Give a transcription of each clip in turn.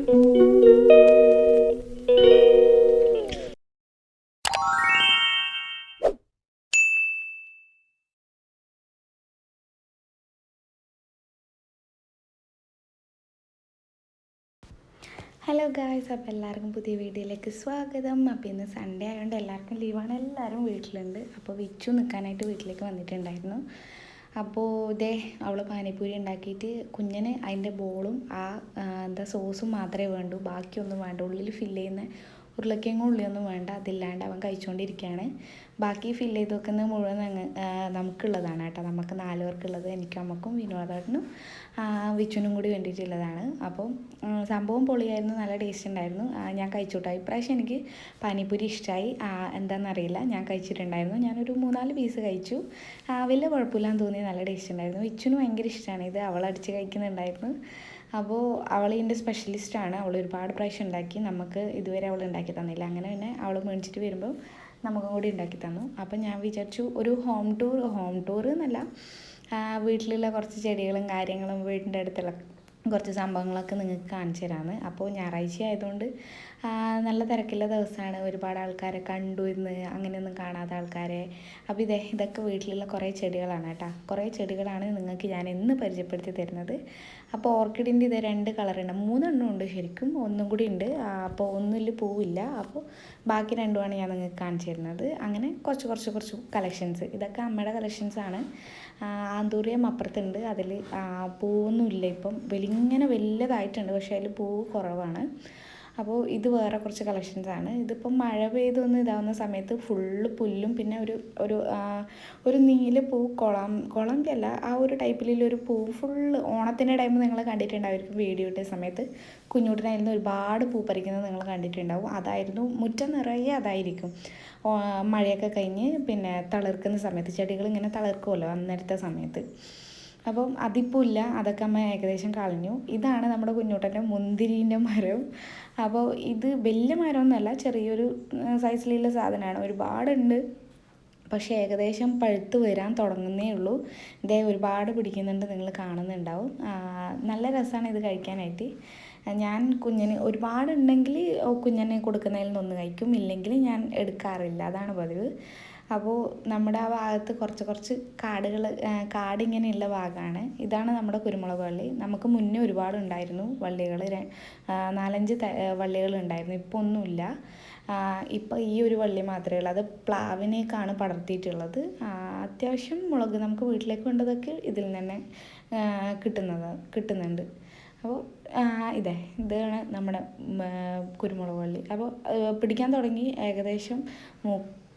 Hello guys അപ്പോൾ എല്ലാവർക്കും പുതിയ വീഡിയോയിലേക്ക് സ്വാഗതം. അപ്പോൾ ഇന്ന് സൺഡേ ആയതുകൊണ്ട് എല്ലാവർക്കും ലീവാണ് എല്ലാവരും വീട്ടിലുണ്ട്. അപ്പോൾ വിച്ചു നിൽക്കാനായിട്ട് വീട്ടിലേക്ക് വന്നിട്ടുണ്ടായിരുന്നു. അപ്പോൾ ഇതേ അവൾ പാനിപ്പൂരി ഉണ്ടാക്കിയിട്ട് കുഞ്ഞിന് അതിന്റെ ബോളും ആ എന്താ സോസും മാത്രമേ വേണ്ടൂ. ബാക്കിയൊന്നും വേണ്ട. ഉള്ളിൽ ഫില്ല് ചെയ്യുന്ന ഉരുളക്കിഴങ്ങും ഉള്ളിയൊന്നും വേണ്ട. അതില്ലാണ്ട് അവൻ കഴിച്ചുകൊണ്ടിരിക്കുകയാണ് ബാക്കി ഫില്ല് ചെയ്ത് വെക്കുന്നത് മുഴുവൻ നമുക്കുള്ളതാണ് കേട്ടോ. നമുക്ക് നാല് പേർക്കുള്ളത് എനിക്കും അമ്മക്കും വിനോദേട്ടനും വിച്ചുനും കൂടി വേണ്ടിയിട്ടുള്ളതാണ്. അപ്പോൾ സംഭവം പൊളിയായിരുന്നു നല്ല ടേസ്റ്റ് ഉണ്ടായിരുന്നു. ഞാൻ കഴിച്ചു കേട്ടോ ഇപ്രാവശ്യം എനിക്ക് പാനിപ്പൂരി ഇഷ്ടമായി എന്താണെന്നറിയില്ല ഞാൻ കഴിച്ചിട്ടുണ്ടായിരുന്നു. ഞാനൊരു മൂന്നാൽ പീസ് കഴിച്ചു. വലിയ കുഴപ്പമില്ലാന്ന് തോന്നി നല്ല ടേസ്റ്റ് ഉണ്ടായിരുന്നു. വിച്ചുന് ഭയങ്കര ഇഷ്ടമാണ് ഇത് അവൾ അടിച്ച് കഴിക്കുന്നുണ്ടായിരുന്നു. അപ്പോൾ അവൾ ഇതിന്റെ സ്പെഷ്യലിസ്റ്റാണ് അവൾ ഒരുപാട് പ്രാവശ്യം ഉണ്ടാക്കി. നമുക്ക് ഇതുവരെ അവൾ ഉണ്ടാക്കി തന്നില്ല. അങ്ങനെ പിന്നെ അവൾ മേടിച്ചിട്ട് വരുമ്പോൾ നമുക്കും കൂടി ഉണ്ടാക്കി തന്നു. അപ്പം ഞാൻ വിചാരിച്ചു ഒരു ഹോം ടൂർ ഹോം ടൂർ എന്നല്ല വീട്ടിലുള്ള കുറച്ച് ചെടികളും കാര്യങ്ങളും വീടിന്റെ അടുത്തുള്ള കുറച്ച് സംഭവങ്ങളൊക്കെ നിങ്ങൾക്ക് കാണിച്ചു തരാമെന്ന് അപ്പോൾ ഞായറാഴ്ച ആയതുകൊണ്ട് നല്ല തിരക്കുള്ള ദിവസമാണ്. ഒരുപാട് ആൾക്കാരെ കണ്ടു ഇന്ന് അങ്ങനെയൊന്നും കാണാത്ത ആൾക്കാരെ. അപ്പോൾ ഇതേ ഇതൊക്കെ വീട്ടിലുള്ള കുറേ ചെടികളാണ് കേട്ടോ. കുറേ ചെടികളാണ് നിങ്ങൾക്ക് ഞാൻ ഇന്ന് പരിചയപ്പെടുത്തി തരുന്നത്. അപ്പോൾ ഓർക്കിഡിന്റെ ഇത് രണ്ട് കളറുണ്ട്. മൂന്നെണ്ണം ഉണ്ട് ശരിക്കും. ഒന്നും കൂടി ഉണ്ട്. അപ്പോൾ ഒന്നിൽ പൂവില്ല. അപ്പോൾ ബാക്കി രണ്ടുമാണ് ഞാൻ നിങ്ങൾക്ക് കാണിച്ചു തരുന്നത്. അങ്ങനെ കുറച്ച് കുറച്ച് കുറച്ച് കളക്ഷൻസ്. ഇതൊക്കെ അമ്മയുടെ കളക്ഷൻസാണ്. ആന്തൂറിയം അപ്പുറത്തുണ്ട്. അതിൽ പൂവൊന്നുമില്ല ഇപ്പം. വലിങ്ങനെ വലുതായിട്ടുണ്ട് പക്ഷേ അതിൽ പൂ കുറവാണ്. അപ്പോൾ ഇത് വേറെ കുറച്ച് കളക്ഷൻസ് ആണ്. ഇതിപ്പം മഴ പെയ്തൊന്ന് ഇതാവുന്ന സമയത്ത് ഫുള്ള് പുല്ലും പിന്നെ ഒരു ഒരു ഒരു നീല പൂ കുളം കുളന്റെ അല്ല ആ ഒരു ടൈപ്പിലുള്ള ഒരു പൂ ഫുള്ള് ഓണത്തിന്റെ ടൈം നിങ്ങൾ കണ്ടിട്ടുണ്ടായിരിക്കും വീഡിയോ ഇട്ട സമയത്ത് കുഞ്ഞുട്ടിനായിരുന്നു ഒരുപാട് പൂ പറിക്കുന്നത് നിങ്ങൾ കണ്ടിട്ടുണ്ടാവും. അതായിരുന്നു മുറ്റം നിറയെ അതായിരിക്കും. മഴയൊക്കെ കഴിഞ്ഞ് പിന്നെ തളിർക്കുന്ന സമയത്ത് ചെടികൾ ഇങ്ങനെ തളിർക്കുമല്ലോ അന്നേരത്തെ സമയത്ത്. അപ്പം അതിപ്പോൾ ഇല്ല അതൊക്കെ അമ്മ ഏകദേശം കളഞ്ഞു. ഇതാണ് നമ്മുടെ കുഞ്ഞൂട്ടന്റെ മുന്തിരീന്റെ മരം. അപ്പോൾ ഇത് വലിയ മരമൊന്നുമല്ല ചെറിയൊരു സൈസിലുള്ള സാധനമാണ്. ഒരുപാടുണ്ട് പക്ഷേ ഏകദേശം പഴുത്ത് വരാൻ തുടങ്ങുന്നേ ഉള്ളൂ. ഇതേ ഒരുപാട് പിടിക്കുന്നുണ്ട് നിങ്ങൾ കാണുന്നുണ്ടാവും. നല്ല രസമാണ് ഇത് കഴിക്കാനായിട്ട്. ഞാൻ കുഞ്ഞിന് ഒരുപാടുണ്ടെങ്കിൽ കുഞ്ഞിനെ കൊടുക്കുന്നതിൽ നിന്നൊന്ന് കഴിക്കും ഇല്ലെങ്കിൽ ഞാൻ എടുക്കാറില്ല. അതാണ് പതിവ്. അപ്പോൾ നമ്മുടെ ആ ഭാഗത്ത് കുറച്ച് കുറച്ച് കാടുകൾ കാടിങ്ങനെയുള്ള ഭാഗമാണ് ഇതാണ് നമ്മുടെ കുരുമുളക് വള്ളി. നമുക്ക് മുന്നേ ഒരുപാട് ഉണ്ടായിരുന്നു വള്ളികൾ നാലഞ്ച് വള്ളികൾ ഉണ്ടായിരുന്നു. ഇപ്പോൾ ഒന്നുമില്ല. ഇപ്പോൾ ഈ ഒരു വള്ളി മാത്രമേ ഉള്ളൂ. അത് പ്ലാവിനേക്കാണ് പടർത്തിയിട്ടുള്ളത്. അത്യാവശ്യം മുളക് നമുക്ക് വീട്ടിലേക്ക് വേണ്ടതൊക്കെ ഇതിൽ തന്നെ കിട്ടുന്നത് കിട്ടുന്നുണ്ട്. അപ്പോൾ ഇതേ ഇതാണ് നമ്മുടെ കുരുമുളക് വള്ളി. അപ്പോൾ പിടിക്കാൻ തുടങ്ങി ഏകദേശം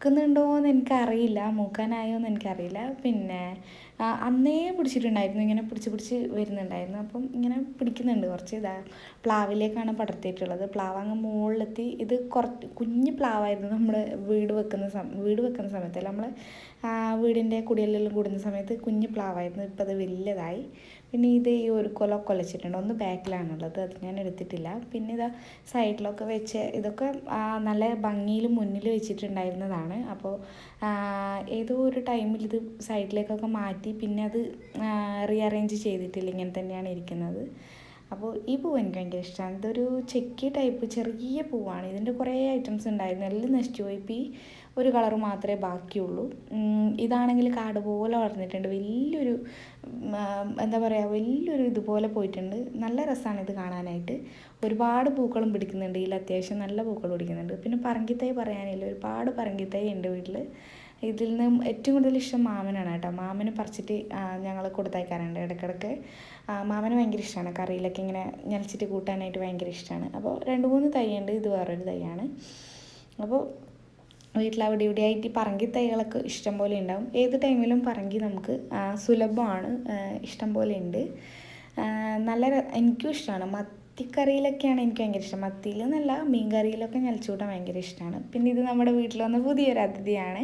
മൂക്കുന്നുണ്ടോ എന്ന് എനിക്കറിയില്ല. മൂക്കാനായോ എന്ന് എനിക്കറിയില്ല. പിന്നെ അന്നേ പിടിച്ചിട്ടുണ്ടായിരുന്നു. ഇങ്ങനെ പിടിച്ച് പിടിച്ച് വരുന്നുണ്ടായിരുന്നു. അപ്പം ഇങ്ങനെ പിടിക്കുന്നുണ്ട് കുറച്ച് ഇതാ. പ്ലാവിലേക്കാണ് പടർത്തിയിട്ടുള്ളത്. പ്ലാവ് അങ്ങ് മുകളിലെത്തി. ഇത് കുറച്ച് കുഞ്ഞ് പ്ലാവായിരുന്നു നമ്മൾ വീട് വെക്കുന്ന സമ വീട് വെക്കുന്ന സമയത്തല്ല നമ്മൾ വീടിന്റെ കുടിയെല്ലാം കൂടുന്ന സമയത്ത് കുഞ്ഞ് പ്ലാവായിരുന്നു. ഇപ്പം അത് വലിയതായി പിന്നെ ഇത് ഈ ഒരു കൊല കൊലച്ചിട്ടുണ്ട്. ഒന്ന് ബാക്കിലാണുള്ളത്. അത് ഞാൻ എടുത്തിട്ടില്ല. പിന്നെ ഇതാ സൈഡിലൊക്കെ വെച്ച് ഇതൊക്കെ നല്ല ഭംഗിയിൽ മുന്നിൽ വെച്ചിട്ടുണ്ടായിരുന്നതാണ്. അപ്പോൾ ഏതോ ഒരു ടൈമിൽ ഇത് സൈഡിലേക്കൊക്കെ മാറ്റി പിന്നെ അത് റീഅറേഞ്ച് ചെയ്തിട്ടില്ല. ഇങ്ങനെ തന്നെയാണ് ഇരിക്കുന്നത്. അപ്പോൾ ഈ പൂവ് എനിക്ക് ഭയങ്കര ഇഷ്ടമാണ് ഇതൊരു ചെക്കി ടൈപ്പ് ചെറിയ പൂവാണ്. ഇതിന്റെ കുറേ ഐറ്റംസ് ഉണ്ടായിരുന്നു. എല്ലാം നശിച്ചു പോയി. ഇപ്പോൾ ഈ ഒരു കളർ മാത്രമേ ബാക്കിയുള്ളൂ. ഇതാണെങ്കിൽ കാട് പോലെ വളർന്നിട്ടുണ്ട്. വലിയൊരു എന്താ പറയുക വലിയൊരു ഇതുപോലെ പോയിട്ടുണ്ട്. നല്ല രസമാണ് ഇത് കാണാനായിട്ട്. ഒരുപാട് പൂക്കളും പിടിക്കുന്നുണ്ട്. ഇതിൽ അത്യാവശ്യം നല്ല പൂക്കൾ പിടിക്കുന്നുണ്ട്. പിന്നെ പറങ്കിത്തൈ പറയാനില്ല. ഒരുപാട് പറങ്കിത്തൈ ഉണ്ട് വീട്ടിൽ ഇതിൽ നിന്നും ഏറ്റവും കൂടുതൽ ഇഷ്ടം മാമനാണ് കേട്ടോ. മാമന് പറിച്ചിട്ട് ഞങ്ങൾ കൊടുത്തയക്കാറുണ്ട് ഇടയ്ക്കിടയ്ക്ക്. മാമന് ഭയങ്കര ഇഷ്ടമാണ് കറിയിലൊക്കെ ഇങ്ങനെ ഞലച്ചിട്ട് കൂട്ടാനായിട്ട് ഭയങ്കര ഇഷ്ടമാണ് അപ്പോൾ രണ്ട് മൂന്ന് തൈയുണ്ട് ഇത് വേറൊരു തൈയാണ്. അപ്പോൾ വീട്ടിൽ അവിടെ ഇവിടെ ആയിട്ട് പറങ്കി തൈകളൊക്കെ ഇഷ്ടം പോലെ ഉണ്ടാവും. ഏത് ടൈമിലും പറങ്കി നമുക്ക് സുലഭമാണ് ഇഷ്ടം പോലെ ഉണ്ട്. നല്ല എനിക്കും ഇഷ്ടമാണ് മത്തിക്കറിയിലൊക്കെയാണ് എനിക്ക് ഭയങ്കര ഇഷ്ടം. മത്തിയിൽ എന്നല്ല മീൻ കറിയിലൊക്കെ ഞലച്ചൂട്ടാൻ ഭയങ്കര ഇഷ്ടമാണ് പിന്നെ ഇത് നമ്മുടെ വീട്ടിൽ വന്ന പുതിയൊരു അതിഥിയാണ്.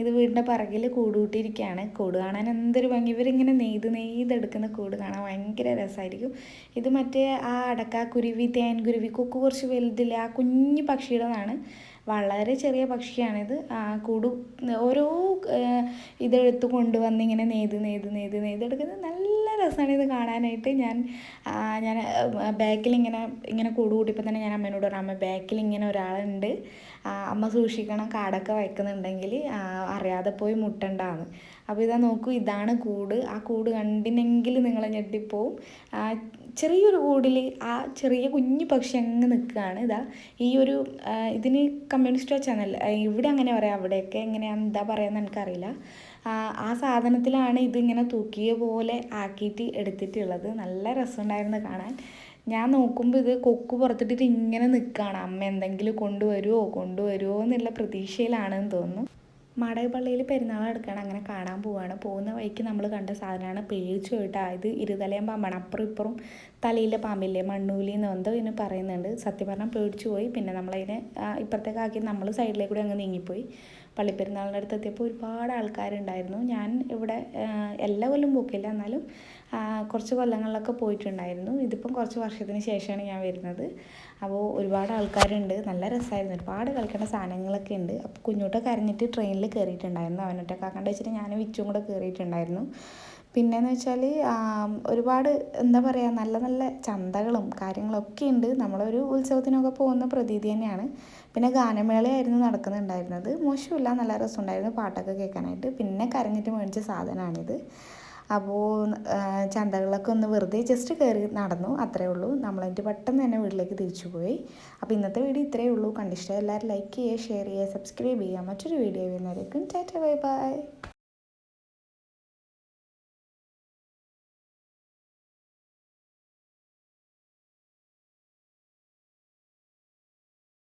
ഇത് വീടിന്റെ പറകിൽ കൂട് കൂട്ടിയിരിക്കുകയാണ് കൂട് കാണാൻ എന്തൊരു ഭംഗി. ഇവരിങ്ങനെ നെയ്ത് നെയ്തെടുക്കുന്ന കൂട് കാണാൻ ഭയങ്കര രസമായിരിക്കും. ഇത് മറ്റേ ആ അടക്ക കുരുവി തേൻ കുരുവി കൊക്ക് കുറച്ച് വലുതില്ല ആ കുഞ്ഞു പക്ഷിയുടേതാണ്. വളരെ ചെറിയ പക്ഷിയാണിത് കൂടു ഓരോ ഇതെടുത്ത് കൊണ്ടുവന്ന് ഇങ്ങനെ നെയ്ത് നെയ്ത് നെയ്ത് നെയ്തെടുക്കുന്നത് നല്ല രസമാണ് ഇത് കാണാനായിട്ട്. ഞാൻ ഞാൻ ബാക്കിൽ ഇങ്ങനെ ഇങ്ങനെ കൂട് കൂട്ടിയപ്പോൾ തന്നെ ഞാൻ അമ്മേനോട് പറഞ്ഞു അമ്മ ബാക്കിൽ ഇങ്ങനെ ഒരാളുണ്ട് അമ്മ സൂക്ഷിക്കണം കാടൊക്കെ വയ്ക്കുന്നുണ്ടെങ്കിൽ അറിയാതെ പോയി മുട്ടണ്ടാന്ന്. അപ്പോൾ ഇതാ നോക്കൂ ഇതാണ് കൂട്. ആ കൂട് കണ്ടിനെങ്കിൽ നിങ്ങൾ ഞെട്ടിപ്പോവും. ചെറിയൊരു കൂടിൽ ആ ചെറിയ കുഞ്ഞു പക്ഷി അങ്ങ് നിൽക്കുകയാണ്. ഇതാ ഈ ഒരു ഇതിന് കമ്മ്യൂണിസ്റ്റ് ചാനൽ ഇവിടെ അങ്ങനെ പറയാം. അവിടെയൊക്കെ എങ്ങനെയാണ് എന്താ പറയുക എനിക്കറിയില്ല. ആ, സാധനത്തിലാണ് ഇതിങ്ങനെ തൂക്കിയ പോലെ ആക്കിയിട്ട് എടുത്തിട്ടുള്ളത്. നല്ല രസമുണ്ടായിരുന്നു കാണാൻ. ഞാൻ നോക്കുമ്പോൾ ഇത് കൊക്ക് പുറത്തിട്ടിട്ട് ഇങ്ങനെ നിൽക്കുകയാണ് അമ്മ എന്തെങ്കിലും കൊണ്ടുവരുമോ കൊണ്ടുവരുമോ എന്നുള്ള പ്രതീക്ഷയിലാണെന്ന് തോന്നുന്നു. മാടകപ്പള്ളിയിൽ പെരുന്നാൾ എടുക്കണം അങ്ങനെ കാണാൻ പോവാണ്. പോകുന്ന വഴിക്ക് നമ്മൾ കണ്ട സാധനമാണ് പേടിച്ചു പോയിട്ട്. ഇത് ഇരുതലയും പാമ്പാണ്. അപ്പുറം ഇപ്പുറം തലയിലെ പാമ്പില്ലേ മണ്ണൂലി എന്ന് എന്തോ ഇതിന് പറയുന്നുണ്ട്. സത്യം പറഞ്ഞാൽ പേടിച്ചു പോയി. പിന്നെ നമ്മളതിനെ ഇപ്പുറത്തേക്കാക്കി ഇപ്പുറത്തേക്ക് നമ്മൾ സൈഡിലേക്ക് അങ്ങ് നീങ്ങിപ്പോയി. പള്ളിപ്പെരുന്നാളിന്റെ അടുത്ത് എത്തിയപ്പോൾ ഒരുപാട് ആൾക്കാരുണ്ടായിരുന്നു. ഞാൻ ഇവിടെ എല്ലാ കൊല്ലം പോക്കില്ല. എന്നാലും കുറച്ച് കൊല്ലങ്ങളിലൊക്കെ പോയിട്ടുണ്ടായിരുന്നു. ഇതിപ്പം കുറച്ച് വർഷത്തിന് ശേഷമാണ് ഞാൻ വരുന്നത്. അപ്പോൾ ഒരുപാട് ആൾക്കാരുണ്ട്. നല്ല രസമായിരുന്നു. ഒരുപാട് കളിക്കേണ്ട സാധനങ്ങളൊക്കെ ഉണ്ട്. അപ്പോൾ കുഞ്ഞൂട്ട കരഞ്ഞിട്ട് ട്രെയിനിൽ കയറിയിട്ടുണ്ടായിരുന്നു. അവനൊറ്റ കണ്ടു വെച്ചിട്ട് ഞാൻ വിച്ചും കൂടെ കയറിയിട്ടുണ്ടായിരുന്നു. പിന്നെയെന്ന് വെച്ചാൽ ഒരുപാട് എന്താ പറയുക നല്ല നല്ല ചന്തകളും കാര്യങ്ങളൊക്കെ ഉണ്ട്. നമ്മളൊരു ഉത്സവത്തിനൊക്കെ പോകുന്ന പ്രതീതി തന്നെയാണ്. പിന്നെ ഗാനമേളയായിരുന്നു നടക്കുന്നുണ്ടായിരുന്നത്. മോശമില്ല നല്ല രസമുണ്ടായിരുന്നു പാട്ടൊക്കെ കേൾക്കാനായിട്ട്. പിന്നെ കരഞ്ഞിട്ട് മേടിച്ച സാധനമാണിത്. അപ്പോൾ ചന്തകളിലൊക്കെ ഒന്ന് വെറുതെ ജസ്റ്റ് കയറി നടന്നു. അത്രേ ഉള്ളൂ. നമ്മളതിന്റെ പെട്ടെന്ന് തന്നെ വീട്ടിലേക്ക് തിരിച്ചു പോയി. അപ്പോൾ ഇന്നത്തെ വീഡിയോ ഇത്രയേ ഉള്ളൂ. കണ്ടിഷ്ടം എല്ലാവരും ലൈക്ക് ചെയ്യുക ഷെയർ ചെയ്യുക സബ്സ്ക്രൈബ് ചെയ്യുക. മറ്റൊരു വീഡിയോ വരുന്നവരേക്കും ടാറ്റ ബൈ ബൈ.